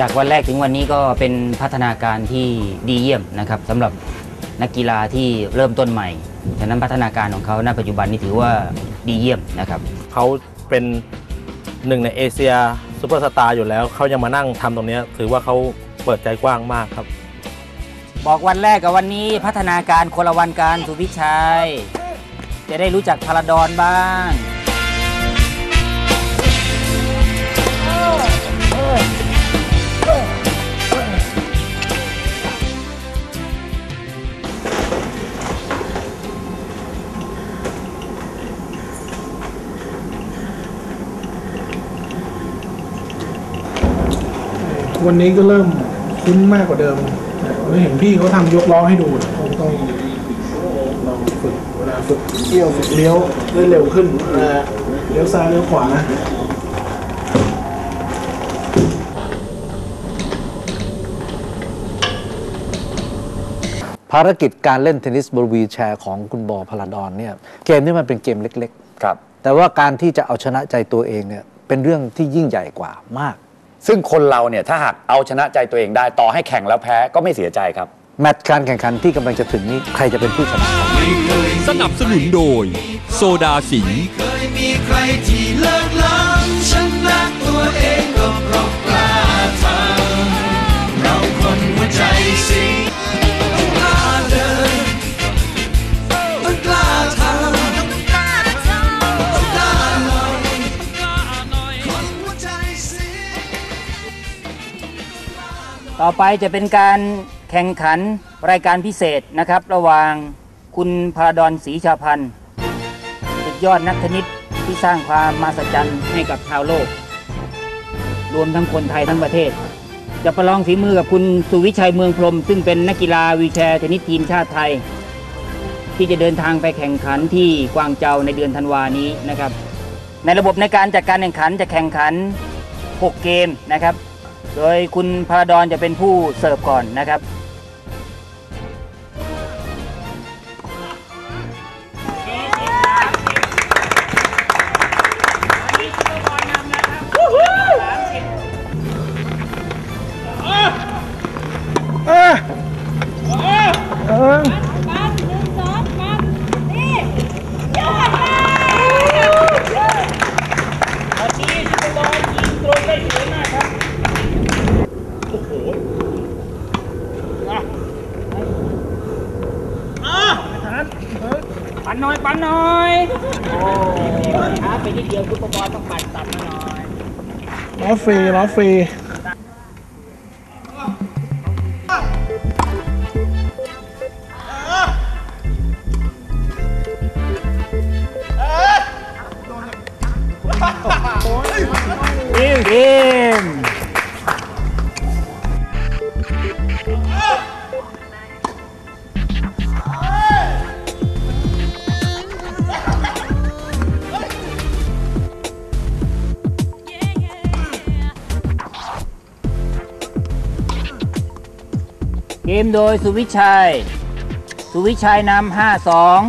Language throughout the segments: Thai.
จากวันแรกถึงวันนี้ก็เป็นพัฒนาการที่ดีเยี่ยมนะครับสำหรับนักกีฬาที่เริ่มต้นใหม่ ฉะนั้นพัฒนาการของเขาณปัจจุบันนี้ถือว่าดีเยี่ยมนะครับเขาเป็นหนึ่งในเอเชียซูเปอร์สตาร์อยู่แล้วเขายังมานั่งทำตรงเนี้ยถือว่าเขาเปิดใจกว้างมากครับ บอกวันแรกกับวันนี้พัฒนาการคนละวันการสุพิชัย จะได้รู้จักพาราดอนบ้าง วันนี้ก็เริ่มคุ้นมากกว่าเดิมเราเห็นพี่เขาทำยกล้อให้ดูนะคงต้องลองฝึกเวลาฝึกเกี่ยวฝึกเลี้ยวได้เร็วขึ้นเลาเลี้ยวซ้ายเลี้ยวขวาภารกิจการเล่นเทนนิสบนวีแชร์ของคุณบอพลาดอนเนี่ยเกมนี้มันเป็นเกมเล็ก ๆ ครับ แต่ว่าการที่จะเอาชนะใจตัวเองเนี่ยเป็นเรื่องที่ยิ่งใหญ่กว่ามาก ซึ่งคนเราเนี่ยถ้าหากเอาชนะใจตัวเองได้ต่อให้แข่งแล้วแพ้ก็ไม่เสียใจครับ แมตช์การแข่งขันที่กำลังจะถึงนี้ใครจะเป็นผู้ชนะ สนับสนุนโดย โซดาสิงห์เคยมีใครที่เลิกล้างฉันรักตัวเองก็เพราะกล้าทำเราคนหัวใจสิงต้อง ไปจะเป็นการแข่งขันรายการพิเศษนะครับ ระหว่างคุณพารดอนศรีชาพันธ์สุดยอดนักเทนนิสที่สร้างความมหัศจรรย์ให้กับชาวโลก รวมทั้งคนไทยทั้งประเทศ จะประลองฝีมือกับคุณสุวิชัยเมืองพรม ซึ่งเป็นนักกีฬาวีแชร์เทนนิสทีมชาติไทย ที่จะเดินทางไปแข่งขันที่กวางเจาในเดือนธันวานี้นะครับ ในระบบในการจัดการแข่งขันจะแข่งขัน 6 เกมนะครับ โดยคุณพาราดอนจะเป็นผู้เสิร์ฟก่อนนะครับ ปันหน่อยปันหน่อยโอ้ช้าไปนิดเดียวคุณปบอลต้องปัดตัดมาหน่อยล้อฟรีล้อฟรี กมโดยสุวิชัย สุวิชัยนำห้าสอง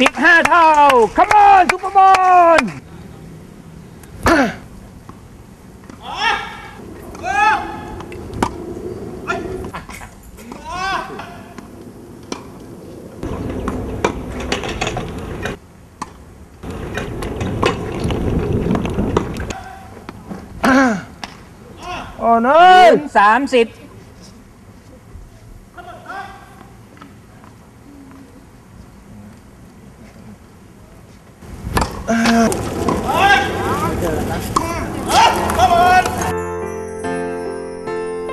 สิบห้าเท่า come on ซุปเปอร์บอล อ้โนถึงสามสิบ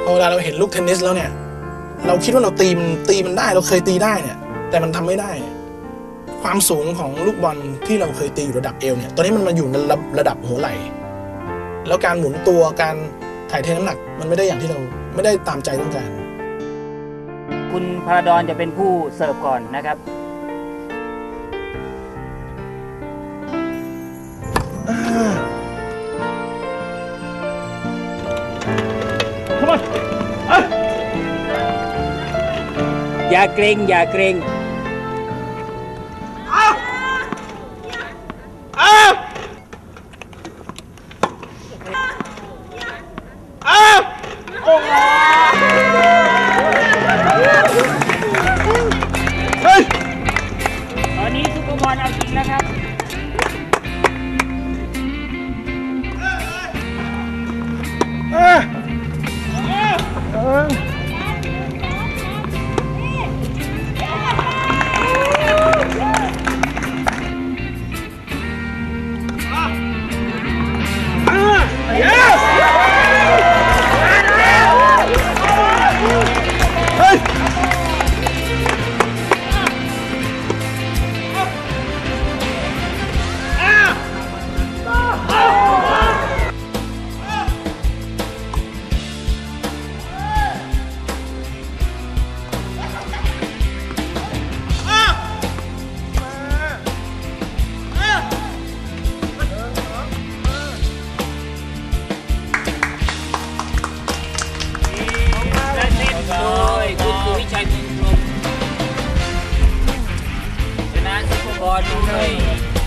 พอเวลาเราเห็นลูกเทนนิสแล้วเนี่ย เราคิดว่าเราตีมันตีมันได้เราเคยตีได้เนี่ย แต่มันทำไม่ได้ ความสูงของลูกบอลที่เราเคยตีอยู่ระดับเอวเนี่ยตอนนี้มันมาอยู่ในระระดับหัวไหล่แล้วการหมุนตัวการ ถ่ายเทน้ำหนักมันไม่ได้อย่างที่เราไม่ได้ตามใจต้องการ คุณพาราดอนจะเป็นผู้เสิร์ฟก่อนนะครับเอย่าเกรงอย่าเกรง เอาจริงนะครับ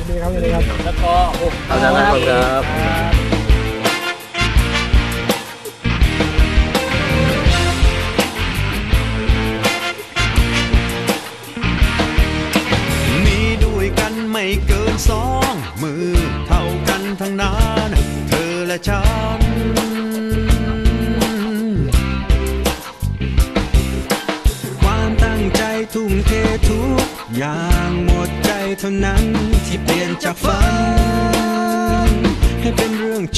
ดีครับดีครับ แล้วก็ขอบคุณครับมีด้วยกันไม่เกินสอง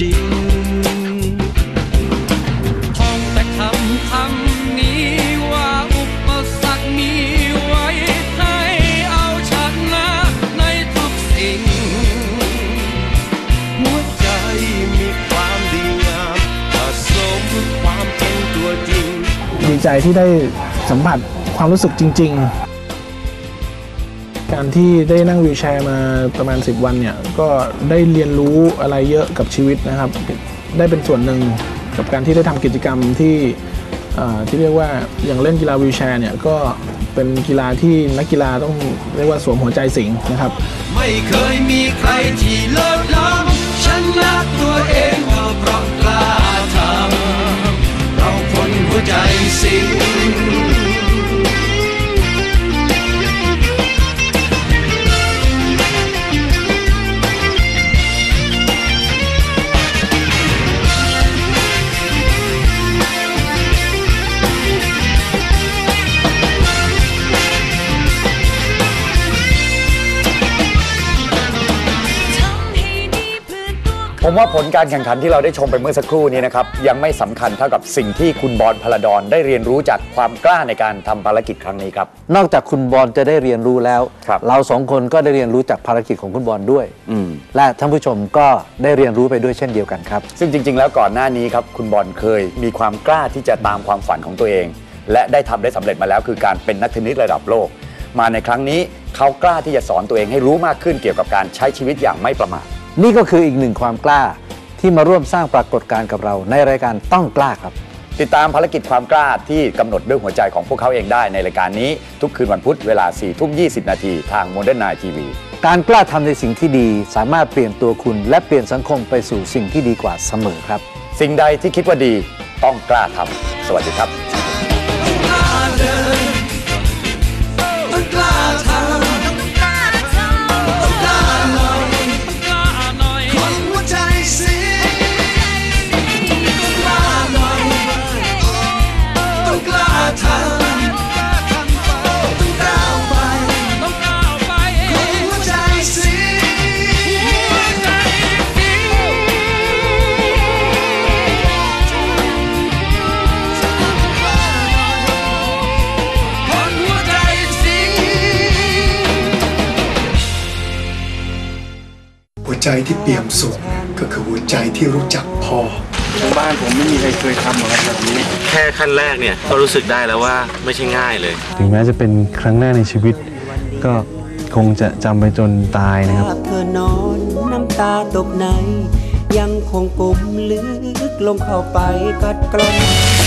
จริงท่องแต่คำคำนี้ว่าอุปสรรคมีไว้ให้เอาชนะในทุกสิ่ง หัวใจมีความดีงามผสมความเป็นตัวจริง ดีใจที่ได้สัมผัสความรู้สึกจริง ๆ การที่ได้นั่งวีลแชร์มาประมาณ 10 วันเนี่ยก็ได้เรียนรู้อะไรเยอะกับชีวิตนะครับ ได้เป็นส่วนหนึ่งกับการที่ได้ทำกิจกรรมที่ที่เรียกว่าอย่างเล่นกีฬาวีลแชร์เนี่ยก็เป็นกีฬาที่นักกีฬาต้องเรียกว่าสวมหัวใจสิงนะครับ ไม่เคยมีใครที่เลิศล้ำฉันรักตัวเองก็เพราะกล้าทำเราคนหัวใจสิง ผมว่าผลการแข่งขันที่เราได้ชมไปเมื่อสักครู่นี้นะครับ ยังไม่สำคัญเท่ากับสิ่งที่คุณบอลพลดอนได้เรียนรู้จากความกล้าในการทำภารกิจครั้งนี้ครับ นอกจากคุณบอลจะได้เรียนรู้แล้ว ครับ เราสองคนก็ได้เรียนรู้จากภารกิจของคุณบอลด้วย อืม และท่านผู้ชมก็ได้เรียนรู้ไปด้วยเช่นเดียวกันครับ ซึ่งจริง ๆ แล้วก่อนหน้านี้ครับ คุณบอลเคยมีความกล้าที่จะตามความฝันของตัวเอง และได้ทำได้สำเร็จมาแล้วคือการเป็นนักเทนนิสระดับโลก มาในครั้งนี้เขากล้าที่จะสอนตัวเองให้รู้มากขึ้นเกี่ยวกับการใช้ชีวิตอย่างไม่ประมาท นี่ก็คืออีกหนึ่งความกล้าที่มาร่วมสร้างปรากฏการณ์กับเราในรายการต้องกล้าครับ ติดตามภารกิจความกล้าที่กำหนดด้วยหัวใจของพวกเขาเองได้ในรายการนี้ ทุกคืนวันพุธเวลา4ทุ่ม20 นาทีทาง Modern Night TV การกล้าทำในสิ่งที่ดีสามารถเปลี่ยนตัวคุณ และเปลี่ยนสังคมไปสู่สิ่งที่ดีกว่าเสมอครับ สิ่งใดที่คิดว่าดีต้องกล้าทำสวัสดีครับ ที่เปี่ยมสุขก็คือหัวใจที่รู้จักพอบ้านผมไม่มีใครเคยทำหรอกครับแบบนี้ แค่ขั้นแรกเนี่ยก็รู้สึกได้แล้วว่าไม่ใช่ง่ายเลย ถึงแม้จะเป็นครั้งแรกในชีวิต ก็คงจะจำไปจนตายนะครับเธอนอนน้ำตาตกใน ยังคงกุมลึกลงเข้าไปกัดกร่อน